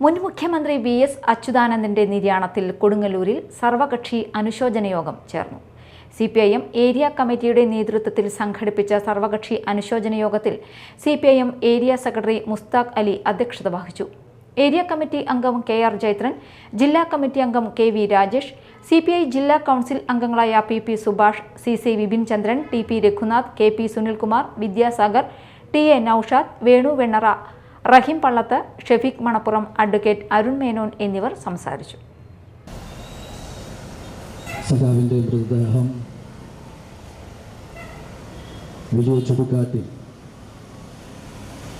മുൻ മുഖ്യമന്ത്രി V S അച്യുതാനന്ദന്റെ നിര്യാണത്തിൽ കൊടുങ്ങല്ലൂരിൽ സർവകക്ഷി അനുശോചന യോഗം ചേർന്നു. C P I M area കമ്മിറ്റിയുടെ നേതൃത്വത്തിൽ സംഘടിപ്പിച്ച സർവകക്ഷി അനുശോചന യോഗത്തിൽ C P I M area secretary Musthaq Ali അധ്യക്ഷത വഹിച്ചു. ഏരിയ കമ്മിറ്റി അംഗം കെ ആർ ജൈത്രൻ ജില്ലാ കമ്മിറ്റി അംഗം K V Rajesh C P I ജില്ലാ കൗൺസിൽ അംഗങ്ങളായ P P Subhash C C Vipin Chandran T P Raghunath K P Sunilkumar Vidyasagar T A Naushad Venu Vennara Rahim Pallath Shefeek Manappuram advocate Arun Menon എന്നിവർ സംസാരിച്ചു. സഖാവിന്റെ മൃതദേഹം വലിയ ചുടുകാട്ടിൽ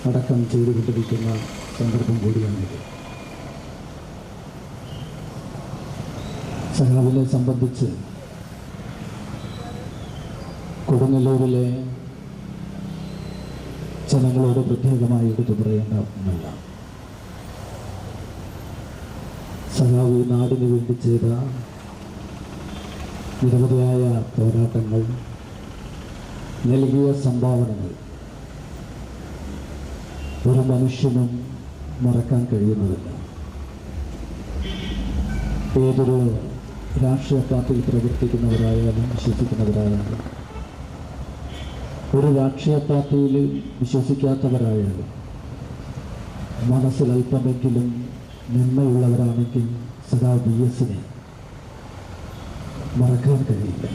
അടക്കം ചെയ്തുകൊണ്ടിരിക്കുന്ന സന്ദർഭം കൂടിയാണിത്. സഖാവിനെ സംബന്ധിച്ച് കൊടുങ്ങല്ലൂരിലെ ജനങ്ങളോട് പ്രത്യേകമായി എടുത്തു പറയേണ്ട ഒന്നല്ല സഖാവ് നാടിന് വേണ്ടി ചെയ്ത നിരവധിയായ പോരാട്ടങ്ങൾ നൽകിയ സംഭാവനകൾ ഒരു മനുഷ്യനും മറക്കാൻ കഴിയുന്നതല്ല. ഏതൊരു രാഷ്ട്രീയ പാർട്ടിയിൽ പ്രവർത്തിക്കുന്നവരായാലും വിശ്വസിക്കുന്നവരായാലും ഒരു രാഷ്ട്രീയ പാർട്ടിയിൽ വിശ്വസിക്കാത്തവരായാലും മനസ്സിൽ നന്മയുള്ളവരാണെങ്കിൽ സദാ ബി എസിനെ മറക്കാൻ കഴിയില്ല.